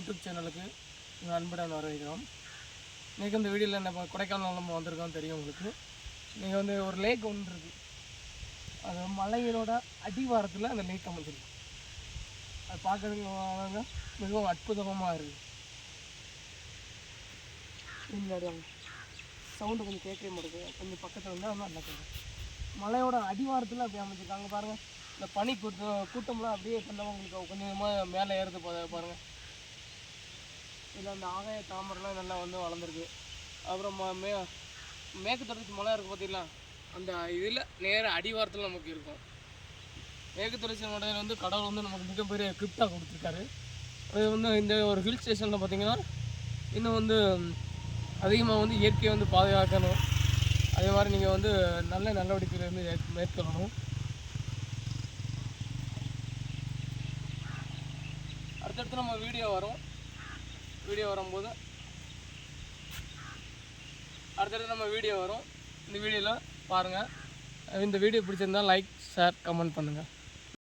YouTube சேனலுக்கு எங்கள் அன்புடன் வரவேற்கிறோம். இன்றைக்கி இந்த வீடியோவில் என்ன கொடைக்கானல் நம்ம வந்திருக்கோம் தெரியும் உங்களுக்கு. நீங்கள் வந்து ஒரு லேக் ஒன்று இருக்குது அது மலையினோட அடிவாரத்தில் அந்த லேக் அமைஞ்சிருக்கு. அது பார்க்கறதுக்கு மிகவும் அற்புதமாக இருக்குது சவுண்டு கொஞ்சம் கேட்கவே மாட்டேங்குது கொஞ்சம் பக்கத்தில் இருந்தால் நல்லா கேட்கும். மலையோட அடிவாரத்தில் அப்படி அமைஞ்சிருக்காங்க பாருங்கள் இந்த பனி கூட்டம் கூட்டம்லாம் அப்படியே பண்ணவங்களுக்கு கொஞ்சம் கொஞ்சமாக மேலே ஏறுது பாருங்கள் இதில் அந்த ஆகாய தாமரைலாம் நல்லா வந்து வளர்ந்துருக்கு. அப்புறம் ம- மே மேற்கு தொடர்ச்சி மலை இருக்குது பார்த்தீங்களா அந்த இதில் நேர அடிவாரத்தில் நமக்கு இருக்கும். மேற்கு தொடர்ச்சி மலையில் வந்து கடவுள் வந்து நமக்கு மிகப்பெரிய கிஃப்டாக கொடுத்துருக்காரு. அது வந்து இந்த ஒரு ஹில் ஸ்டேஷனில் பார்த்தீங்கன்னா இன்னும் வந்து அதிகமாக வந்து இயற்கையை வந்து பாதுகாக்கணும். அதே மாதிரி நீங்கள் வந்து நல்ல நடவடிக்கையில் வந்து மேற்கொள்ளணும். அடுத்தடுத்து நம்ம வீடியோ வரும். வீடியோ வரும்போது அடுத்தடுத்து நம்ம வீடியோ வரும். இந்த வீடியோவில் பாருங்கள் இந்த வீடியோ பிடிச்சிருந்தா லைக் ஷேர் கமெண்ட் பண்ணுங்கள்